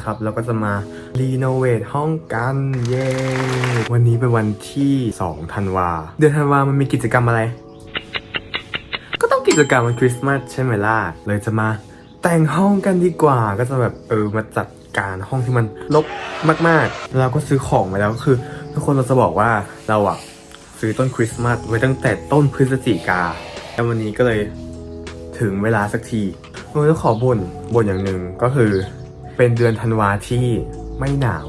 นะครับ เราก็จะมารีโนเวทห้องกันเย้วันนี้เป็นวันที่2ธันวา เดือนธันวามันมีกิจกรรมอะไร ก็ต้องกิจกรรมวันคริสต์มาสใช่ไหมล่ะเลยจะมาแต่งห้องกันดีกว่า ก็จะแบบเออมาจัดการห้องที่มันรกมากๆ เราก็ซื้อของมาแล้วก็คือ ทุกคนเราจะบอกว่าเราอะซื้อต้นคริสต์มาสไว้ตั้งแต่ต้นพฤศจิกาแล้ววันนี้ก็เลยถึงเวลาสักทีเออต้องขอบ่นบ่นอย่างหนึ่งก็คือ เป็นเดือนธันวาที่ไม่หนาว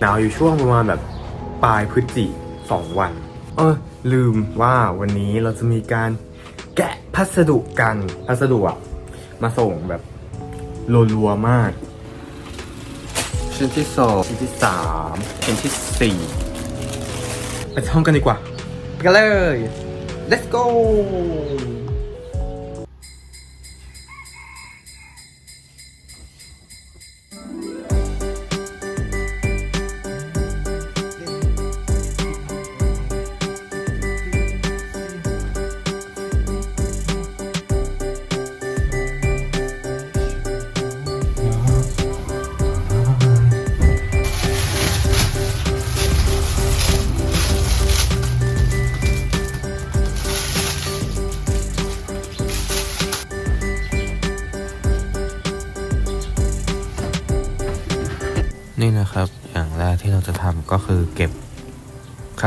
หนาวอยู่ช่วงประมาณแบบปลายพฤศจิสองวัน เออลืมว่าวันนี้เราจะมีการแกะพัสดุกันพัสดุอะมาส่งแบบรัวๆมาก ชิ้นที่สองชิ้นที่สามชิ้นที่สี่ไปท่องกันดีกว่า ไปกันเลย let's go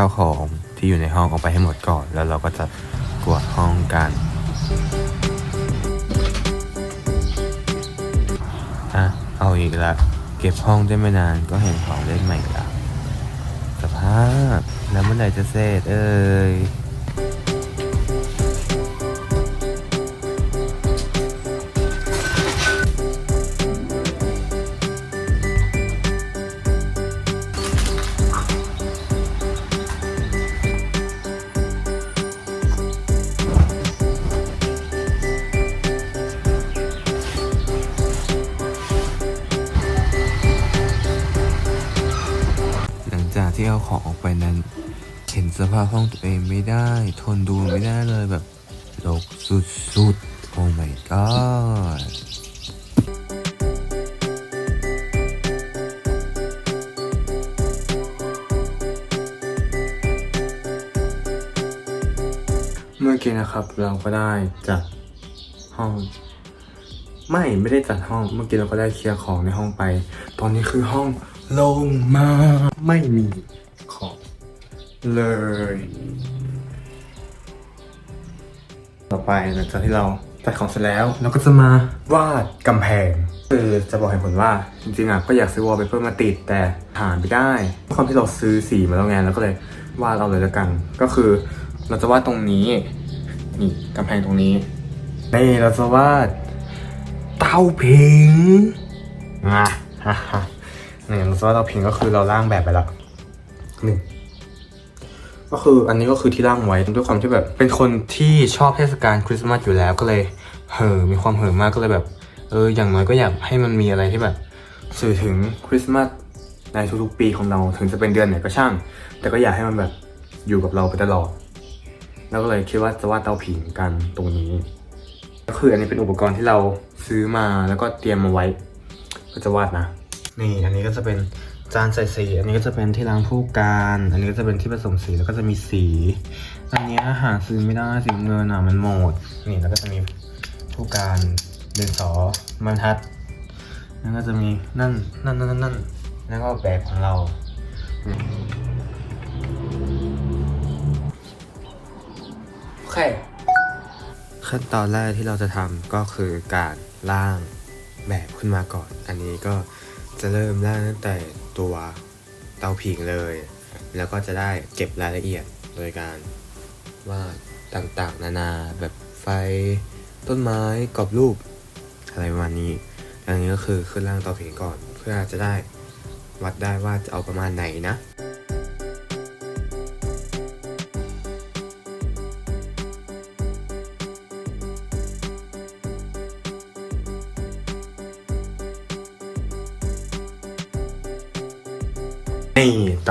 าวของที่อยู่ในห้องออกไปให้หมดก่อน แล้วเราก็จะกวาดห้องกันอะเอาอีกละเก็บห้องได้ไม่นานก็เห็นของเล่นใหม่ละสภาพแล้วเมื่อไหร่จะเสร็จเอ้ย จากที่เอาของออกไปนั้น เห็นสภาพห้องตัวเองไม่ได้ ทนดูไม่ได้เลยแบบรกสุดๆ โอ้ my god เมื่อกี้นะครับเราก็ได้จัดห้อง ไม่ไม่ได้จัดห้อง เมื่อกี้เราก็ได้เคลียร์ของในห้องไป ตอนนี้คือห้อง ลงมาไม่มีของเลย ต่อไปหลังจากที่เราจัดของเสร็จแล้ว เราก็จะมาวาดกำแพง คือจะบอกเหตุผลว่า จริงๆอะก็อยากซื้อวอลเปเปอร์มาติดแต่หาไม่ได้ความที่เราซื้อสีมาแล้วไงเราก็เลยวาดเอาเลยล้วกัน ก็คือเราจะวาดตรงนี้นี่กำแพงตรงนี้นี่เราจะวาดเตาผิงอะฮ่า ฮ่านี่เราจะวาดเตาผิงก็คือเราร่างแบบไปแล้วนี่ก็คืออันนี้ก็คือที่ร่างไว้ด้วยความที่แบบ เป็นคนที่ชอบเทศกาลคริสต์มาสอยู่แล้วก็เลยเห่อมีความเห่อมากก็เลยแบบ เอออย่างน้อยก็อยากให้มันมีอะไรที่แบบ สื่อถึงคริสต์มาสในทุกๆปีของเราถึงจะเป็นเดือนไหนก็ช่าง แต่ก็อยากให้มันแบบอยู่กับเราไปตลอด แล้วก็เลยคิดว่าจะวาดเตาผิงกันตรงนี้ ก็คืออันนี้เป็นอุปกรณ์ที่เราซื้อมาแล้วก็เตรียมมาไว้ ก็จะวาดนะ นี่อันนี้ก็จะเป็นจานใส่สี อันนี้ก็จะเป็นที่ล้างผู้การ อันนี้ก็จะเป็นที่ผสมสีแล้วก็จะมีสี อันเนี้ยหาซื้อไม่ได้สีเงินอะมันหมด นี่แล้วก็จะมีผู้การเดินสอบรรทัด แล้วก็จะมีนั่นนั่นนั่นนั่นนั่นแล้วก็แบบของเราโอเคขั้นตอนแรกที่เราจะทำก็คือการร่างแบบขึ้นมาก่อน อันนี้ก็ จะเริ่มร่างตั้งแต่ตัวเตาผิงเลย แล้วก็จะได้เก็บรายละเอียดโดยการวาดต่างๆ นานาแบบไฟต้นไม้กรอบรูป อะไรประมาณนี้อันนี้ก็คือขึ้นล่างเตาผิงก่อน เพื่อจะได้วัดได้ว่าจะเอาประมาณไหนนะ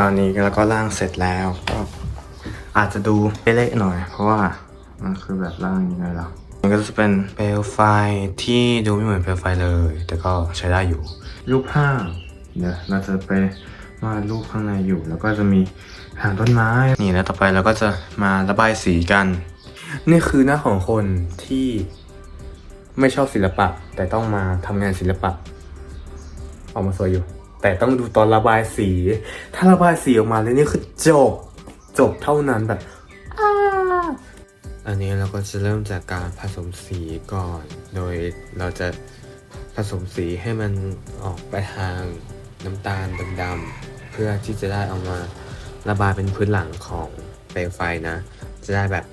อนนี้เราก็ร่างเสร็จแล้วก็อาจจะดูเละๆหน่อย เพราะว่ามันคือแบบร่างยังไงล่ะมันก็จะเป็นเปลวไฟที่ดูไม่เหมือนเปลวไฟเลย แต่ก็ใช้ได้อยู่ รูปภาพเดี๋ยวเราจะไปวาดรูปข้างในอยู่ แล้วก็จะมีหางต้นไม้ นี่แล้วต่อไปเราก็จะมาระบายสีกัน นี่คือหน้าของคนที่ไม่ชอบศิลปะ แต่ต้องมาทำงานศิลปะ ออกมาสวยอยู่ แต่ต้องดูตอนระบายสี ถ้าระบายสีออกมาเลยนี่คือจบ จบเท่านั้นแบบอันนี้เราก็จะเริ่มจากการผสมสีก่อน โดยเราจะผสมสีให้มันออกไปทางน้ำตาลดำๆเพื่อที่จะได้เอามาระบายเป็นพื้นหลังของเปลวไฟนะ จะได้แบบ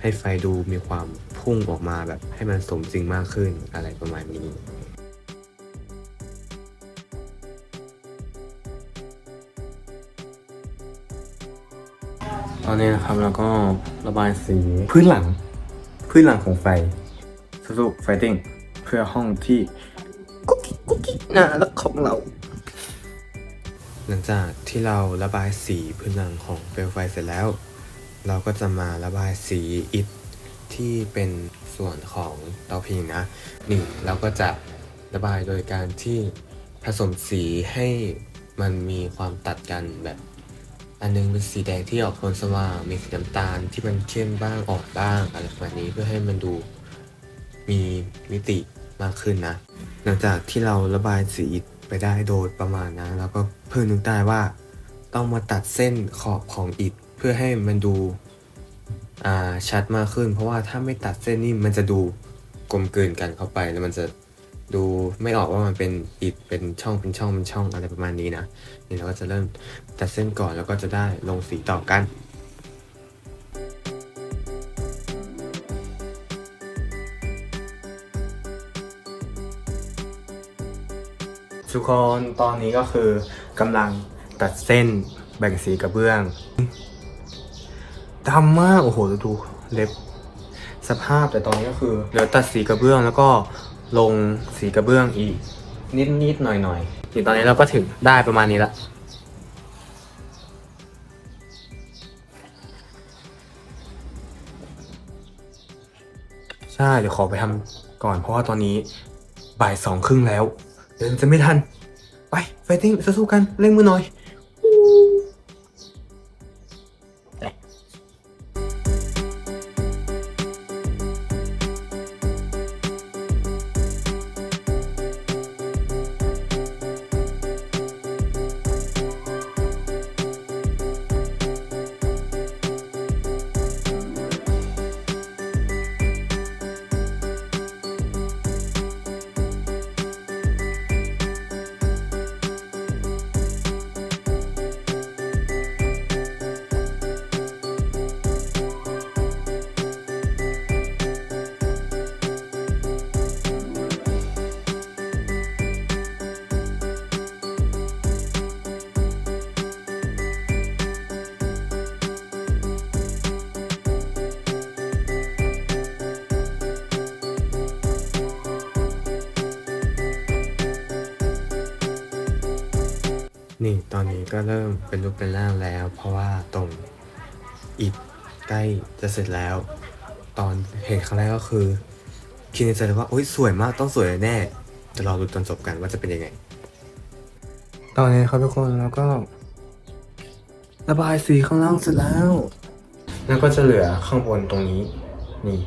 ให้ไฟดูมีความพุ่งออกมาแบบให้มันสมจริงมากขึ้นอะไรประมาณนี้ ตอนนี้นะครับเราก็ระบายสีพื้นหลัง พื้นหลังของไฟสู้ๆไฟติ้งเพื่อห้องที่กุ๊กกิ๊กกุ๊กกิ๊กน่ารักของเรา หลังจากที่เราระบายสีพื้นหลังของเปลวไฟเสร็จแล้ว เราก็จะมาระบายสีอิฐที่เป็นส่วนของเตาผิงนะนี่เราก็จะระบายโดยการที่ผสมสีให้มันมีความตัดกันแบบ อันนึงเป็นสีแดงที่ออกโทนสว่าง มีสีน้ำตาลที่มันเข้มบ้างอ่อนบ้างอะไรประมาณนี้เพื่อให้มันดูมีมิติมากขึ้นนะ หลังจากที่เราระบายสีอิฐไปได้โดยประมาณนะเราก็เพิ่งนึกได้ว่า ต้องมาตัดเส้นขอบของอิฐเพื่อให้มันดูชัดมากขึ้น เพราะว่าถ้าไม่ตัดเส้นนี่มันจะดูกลมกลืนกันเข้าไปแล้วมันจะ ดูไม่ออกว่ามันเป็นอิฐเป็นช่องเป็นช่องเป็นช่องอะไรประมาณนี้นะนี่เราก็จะเริ่มตัดเส้นก่อนแล้วก็จะได้ลงสีต่อกันทุกคนตอนนี้ก็คือกำลังตัดเส้นแบ่งสีกระเบื้องดำมากโอ้โหดูเล็บสภาพแต่ตอนนี้ก็คือเหลือตัดสีกระเบื้องแล้วก็ ลงสีกระเบื้องอีก นิดนิดๆหน่อยหน่อยๆถึงตอนนี้เราก็ถึงได้ประมาณนี้ละใช่เดี๋ยวขอไปทำก่อนเพราะว่าตอนนี้บ่ายสองครึ่งแล้ว เดินจะไม่ทัน ไปไฟติ้งสู้ๆกันเร่งมือหน่อย นี่ตอนนี้ก็เริ่มเป็นรูปเป็นร่างแล้ว เพราะว่าตรงอิฐใกล้จะเสร็จแล้ว ตอนเห็นครั้งแรกก็คือ คิดในใจเลยว่าโอ๊ยสวยมากต้องสวยแน่จะรอดูตอนจบกันว่าจะเป็นยังไง ตอนนี้ครับทุกคนแล้วก็ ระบายสีข้างล่างเสร็จแล้ว แล้วก็จะเหลือข้างบนตรงนี้ นี่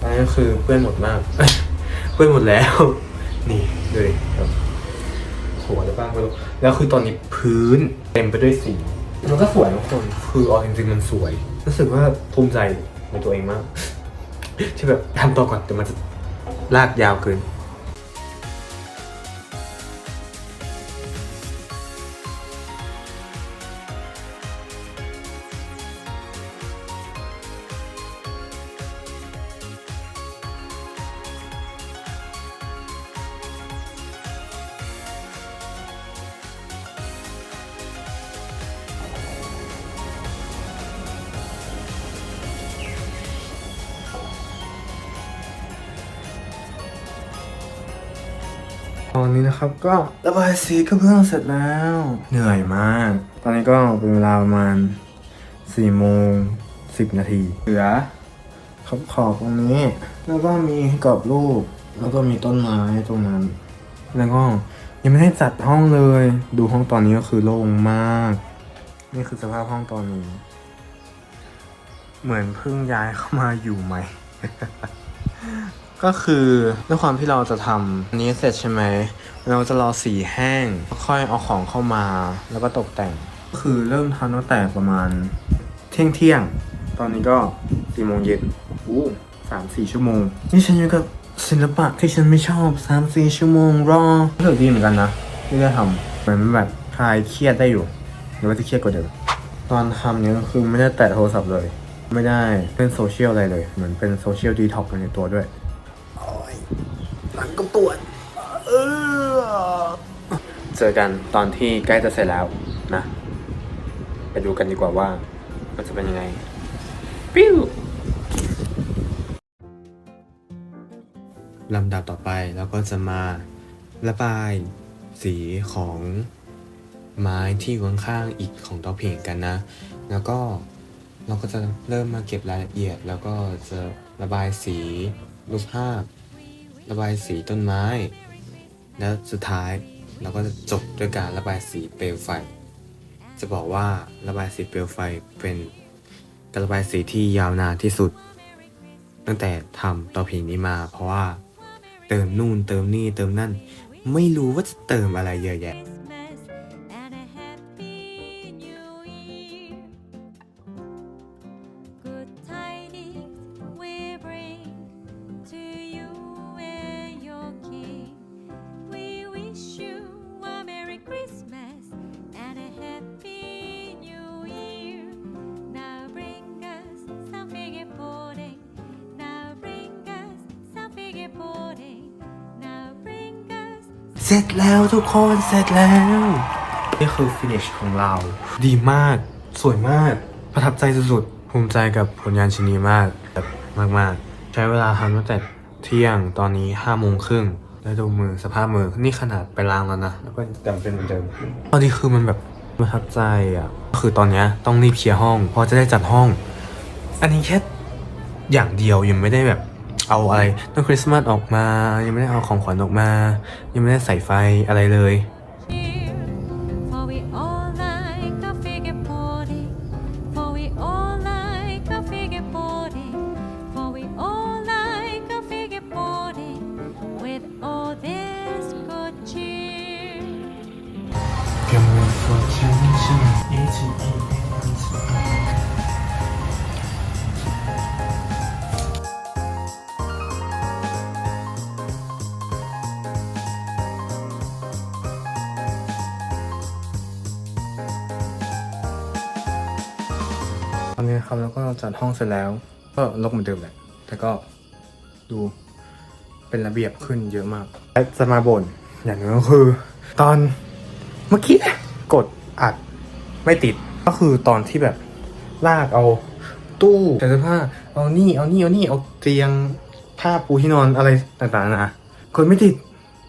อันนี้ก็คือเปื้อนหมดมากเปื้อนหมดแล้ว นี่ดูดิครับ หัวหรือเปล่าไม่รู้แล้วคือตอนนี้พื้นเต็มไปด้วยสี มันก็สวยทุกคน คือเอาจริงๆมันสวย รู้สึกว่าภูมิใจในตัวเองมาก ที่แบบทำต่อก่อนแต่มันจะลากยาวเกิน ตอนนี้นะครับก็ระบายสีกระเบื้องเสร็จแล้ว เหนื่อยมาก ตอนนี้ก็เป็นเวลาประมาณ4โมง10นาที เหลือขอบขอบตรงนี้ แล้วก็มีกรอบรูป แล้วก็มีต้นไม้ตรงนั้น แล้วก็ยังไม่ได้จัดห้องเลย ดูห้องตอนนี้ก็คือโล่งมาก นี่คือสภาพห้องตอนนี้ เหมือนเพิ่งย้ายเข้ามาอยู่ใหม่ ก็คือด้วยความที่เราจะทำอันนี้เสร็จใช่ไหม เราจะรอสีแห้ง ค่อยเอาของเข้ามา แล้วก็ตกแต่ง ก็คือเริ่มทำตั้งแต่ประมาณเที่ยงเที่ยง ตอนนี้ก็สี่โมงเย็นอู้สามสี่ชั่วโมง นี่ฉันอยู่กับศิลปะที่ฉันไม่ชอบสามสี่ชั่วโมงรอรู้สึกดีเหมือนกันนะที่ได้ทำเหมือนแบบคลายเครียดได้อยู่ หรือว่าที่เครียดกว่าเดิม ตอนทำเนี่ยก็คือไม่ได้แตะโทรศัพท์เลย ไม่ได้เล่นโซเชียลอะไรเลย เหมือนเป็นโซเชียลดีท็อกในตัวด้วย วดเออเจอกันตอนที่ใกล้จะเสร็จแล้วนะ ไปดูกันดีกว่าว่า มันจะเป็นยังไง ปิ้วลำดับต่อไปเราก็จะมาระบายสีของไม้ที่อยู่ข้างๆอีกของเตาผิงกันนะ แล้วก็เราก็จะเริ่มมาเก็บรายละเอียด แล้วก็จะระบายสีรูปภาพ ระบายสีต้นไม้ แล้วสุดท้ายเราก็จะจบด้วยการระบายสีเปลวไฟ จะบอกว่าระบายสีเปลวไฟเป็นการระบายสีที่ยาวนานที่สุด ตั้งแต่ทำเตาผิงนี้มา เพราะว่าเติมนู่นเติมนี่เติมนั่น ไม่รู้ว่าจะเติมอะไรเยอะแยะ เสร็จแล้วทุกคนเสร็จแล้ว นี่คือฟินิชของเรา ดีมาก สวยมาก ประทับใจสุดๆ ภูมิใจกับผลงานชิ้นนี้มากแบบมากๆ ใช้เวลาทำตั้งแต่เที่ยงตอนนี้ห้าโมงครึ่งแล้วดูมือสภาพมือนี่ขนาดไปล้างแล้วนะแล้วก็แต่เป็นเหมือนเดิมตอนนี้คือมันแบบประทับใจอะคือตอนเนี้ยต้องรีบเคลียร์ห้องเพราะจะได้จัดห้อง อันนี้แค่อย่างเดียวยังไม่ได้แบบ เอาอะไรต้นคริสต์มาสออกมา ยังไม่ได้เอาของขวัญออกมา ยังไม่ได้ใส่ไฟอะไรเลย อนนี้นะครับแล้วก็จัดห้องเสร็จแล้ว ก็ลกเหมือนเดิมแหละแต่ก็ดูเป็นระเบียบขึ้นเยอะมากและจะมาบ่นอย่างนึงก็คือ ตอนเมื่อกี้กดอัดไม่ติดก็คือตอนที่แบบลากเอาตู้เสื้อผ้าเอานี่เอานี่เอานี่เอาเตียงผ้าปูที่นอนอะไรต่างๆนะกดไม่ติด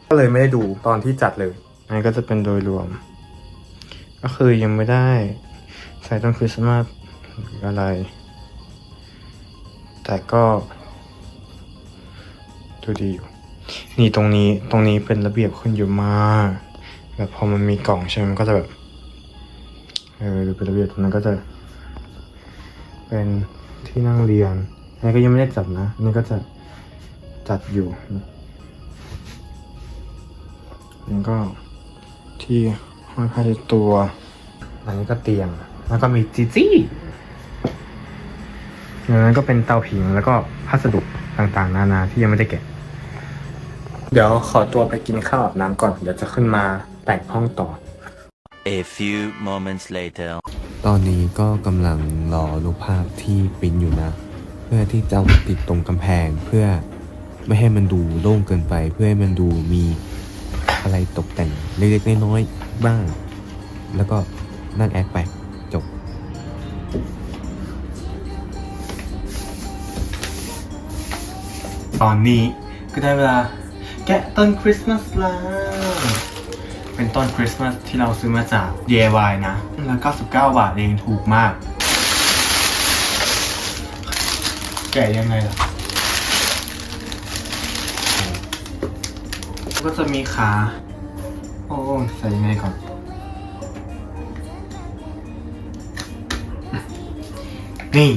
ก็เลยไม่ได้ดูตอนที่จัดเลยอันนี้ก็จะเป็นโดยรวม ก็คือยังไม่ได้ใส่ต้นคริสต์มาส หรืออะไร แต่ก็ดูดีอยู่ นี่ตรงนี้ตรงนี้เป็นระเบียบขึ้นเยอะมากแบบพอมันมีกล่องใช่ไหมมันก็จะแบบเออดูเป็นระเบียบตรงนั้นก็จะเป็นที่นั่งเรียนอันนี้ก็ยังไม่ได้จัดนะนี่ก็จะจัดอยู่นนี้ก็ที่ห้อยผ้าตัว อันนี้ก็เตียง แล้วก็มีจีจี้ อย่างนั้นก็เป็นเตาผิงแล้วก็พัสดุต่างๆ นานาที่ยังไม่ได้แกะ เดี๋ยวขอตัวไปกินข้าวอาบน้ำก่อน เดี๋ยวจะขึ้นมาแต่งห้องต่อ A few moments later. ตอนนี้ก็กำลังรอรูปภาพที่ปริ้นอยู่นะ เพื่อที่จะเอามาติดตรงกำแพงเพื่อไม่ให้มันดูโล่งเกินไป เพื่อให้มันดูมีอะไรตกแต่งเล็กๆน้อยๆบ้าง แล้วก็นั่งแอคไป ตอนนี้ก็ได้เวลาแกะต้นคริสต์มาสแล้ว เป็นต้นคริสต์มาสที่เราซื้อมาจาก DIY นะ แล้ว99 บาทเองถูกมาก แกะยังไงล่ะ ก็จะมีขา โอ้ใส่ยังไงก่อน นี่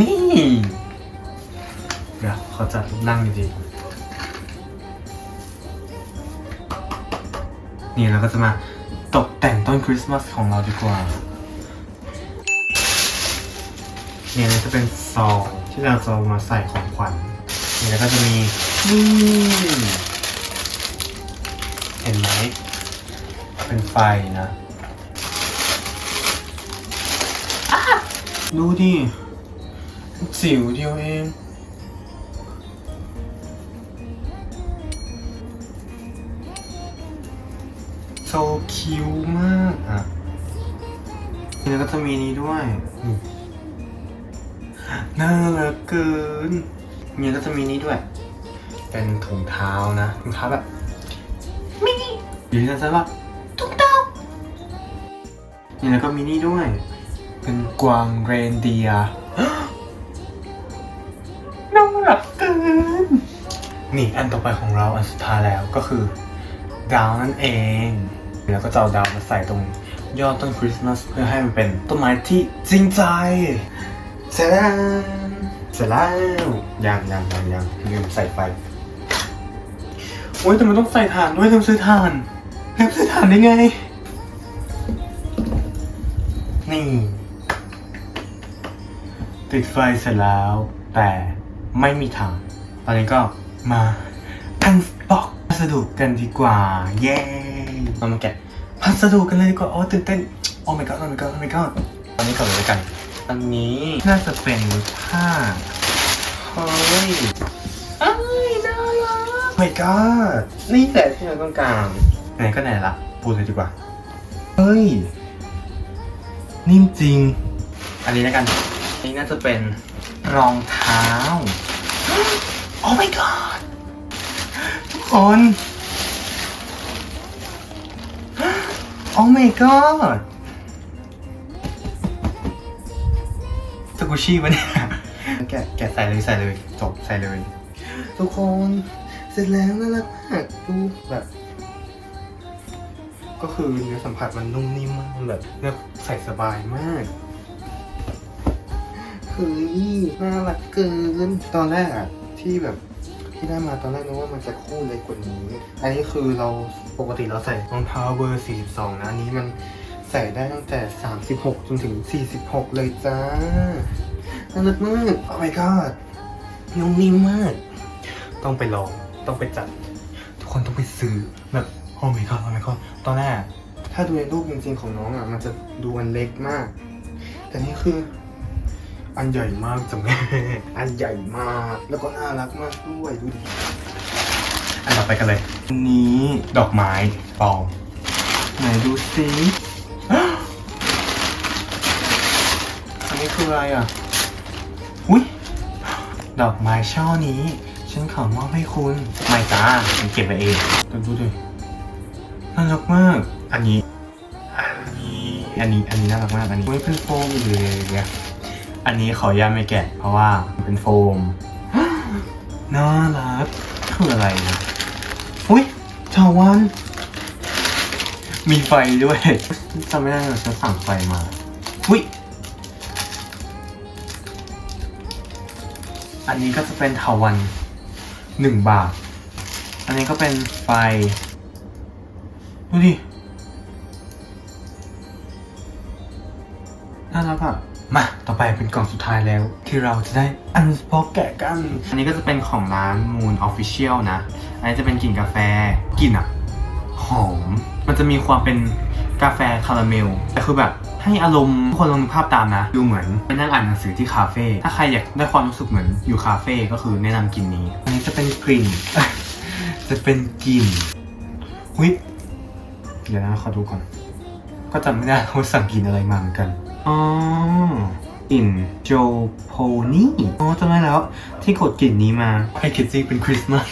นี่ เดี๋ยวขอจัดนั่งดีๆนี่เราก็จะมาตกแต่งต้นคริสต์มาสของเราดีกว่า เนี่ยจะเป็นซองที่เราจะเอามาใส่ของขวัญเนี่แล้วก็จะมีนี่เห็นไหม เป็นไฟนะ ดูดิิวเดียวเอง โซคิวมากอะแล้วก็จะมีนี้ด้วยน่ารักเกินเนี่ยก็จะมีนี้ด้วย เป็นถุงเท้านะถุงเท้าแบบมินิหรือจะแบบถุงเท้านี่แล้วก็มีนี่ด้วย เป็นกวางเรนเดียร์ นี่อันต่อไปของเราอันสุดท้ายแล้วก็คือดาวนั่นเอง แล้วก็จะเอาดาวมาใส่ตรงยอดต้นคริสต์มาสเพื่อให้มันเป็นต้นไม้ที่จริงใจเสร็จแล้วเสร็จแล้วยังยังยังยังลืมใส่ไฟโอ้ยแต่มันต้องใส่ถ่านด้วยลืมซื้อถ่านลืมซื้อถ่านได้ไง นี่ ติดไฟเสร็จแล้ว แต่ไม่มีถ่าน ตอนนี้ก็ มาอันบ็อกพัสดุกันดีกว่า เย้เรามาแกะพัสดุกันเลยดีกว่าโอ้ตื่นเต้นโอ้ my god โอ้ my god โอ้ my god ตอนนี้ก่อนเลยแล้วกันอันนี้น่าจะเป็นผ้าเฮ้ยอ้ายน่ารัก oh my god นี่แหละที่เราต้องการไหนก็ไหนละพูดเลยดีกว่าเฮ้ยนิ่มจริง อันนี้แล้วกันอันนี้น่าจะเป็นรองเท้า โอ้ my god ทุกคน โอ้ my god สกุชี่ปะเนี่ย แกะแกะใส่เลยใส่เลยจบใส่เลย ทุกคนเสร็จแล้วน่ารักมากดูแบบ ก็คือเนื้อสัมผัสมันนุ่มนิ่มมากแบบเนื้อใส่สบายมากเฮ้ยน่ารักเกินตอนแรกอะ ที่แบบที่ได้มาตอนแรกนึกว่ามันจะคู่เล็กกว่านี้ อันนี้คือเราปกติเราใส่รองเท้าเบอร์ 42 นะอันนี้มันใส่ได้ตั้งแต่ 36 จนถึง 46 เลยจ้า น่ารักมากโอ้ my god นุ่มนิ่มมาก ต้องไปลอง ต้องไปจัด ทุกคนต้องไปซื้อ แบบโอ้ my god โอ้ my god ตอนแรก ถ้าดูในรูปจริงๆของน้องอะ มันจะดูอันเล็กมาก แต่นี่คือ อันใหญ่มากจ้ะแม่อันใหญ่มาก แล้วก็น่ารักมากด้วยดูดิอันต่อไปกันเลยอันนี้ดอกไม้ปลอมไหนดูสิอันนี้คืออะไรอะอุ้ยดอกไม้ช่อนี้ ฉันขอมอบให้คุณ ไม่จ้าฉันเก็บไปเองดูดูดิน่ารักมาก อันนี้ อันนี้ อันนี้ อันนี้น่ารักมาก อันนี้ไม่เป็นโฟมอยู่เลยเนี่ย อันนี้ขออนุญาตไม่แกะ เพราะว่ามันเป็นโฟม น่ารักคืออะไรนะอุ้ยชาววัน มีไฟด้วยจำไม่ได้เลยฉันสั่งไฟมาอุ้ยอันนี้ก็จะเป็นเถาวันหนึ่งบาท อันนี้ก็เป็นไฟ ดูดิ น่ารักอะ มา ต่อไปเป็นกล่องสุดท้ายแล้ว ที่เราจะได้อันบ็อกแกะกัน อันนี้ก็จะเป็นของร้าน Moon Official นะ อันนี้จะเป็นกลิ่นกาแฟกลิ่นอะหอม มันจะมีความเป็นกาแฟคาราเมลแต่คือแบบให้อารมณ์ทุกคนลองนึกภาพตามนะ ดูเหมือนไปนั่งอ่านหนังสือที่คาเฟ่ถ้าใครอยากได้ความรู้สึกเหมือนอยู่คาเฟ่ก็คือแนะนำกลิ่นนี้ อันนี้จะเป็นกลิ่น จะเป็นกลิ่นวิเดี๋ยวนะขอดูก่อน ก็จำไม่ได้ว่าสั่งกลิ่นอะไรมาเหมือนกัน อ๋อ กลิ่นโจโพนี่ อ๋อจำได้แล้ว ที่กดกลิ่นนี้มาไอคิดซิเป็นคริสต์มาส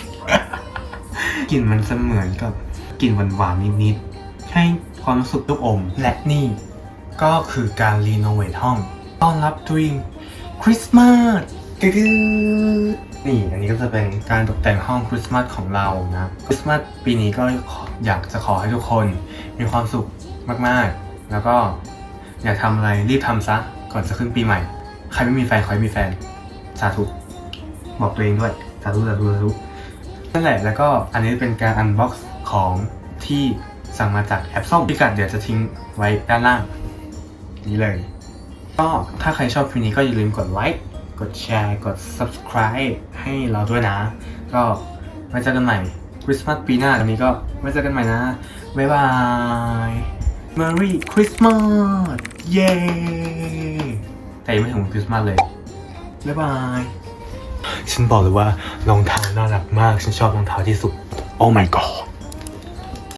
กลิ่นมันจะเหมือนกับกลิ่นหวานๆนิดๆ ให้ความรู้สึกลูกอม และนี่ก็คือการรีโนเวทห้อง ต้อนรับดรีมคริสต์มาสตึ๊ดนี่ อันนี้ก็จะเป็นการตกแต่งห้องคริสต์มาสของเรานะ คริสต์มาสปีนี้ก็อยากจะขอให้ทุกคนมีความสุขมากๆ แล้วก็ อยากทำอะไรรีบทำซะ ก่อนจะขึ้นปีใหม่ ใครไม่มีแฟนขอให้มีแฟน สาธุบอกตัวเองด้วย สาธุสาธุสาธุนั่นแหละแล้วก็อันนี้เป็นการอันบ็อกซ์ของที่สั่งมาจากแอปส้มพิกัดเดี๋ยวจะทิ้งไว้ด้านล่าง นี้เลย ก็ถ้าใครชอบคลิปนี้ก็อย่าลืมกดไลค์กดแชร์กด subscribe ให้เราด้วยนะ ก็ไว้เจอกันใหม่คริสต์มาสปีหน้าอันนี้ก็ไว้เจอกันใหม่นะ บ๊ายบาย Merry Christmas เย้แต่ยังไม่ถึงวันคริสต์มาสเลย บ๊ายบาย ฉันบอกเลยว่ารองเท้าน่ารักมาก ฉันชอบรองเท้าที่สุด Oh my god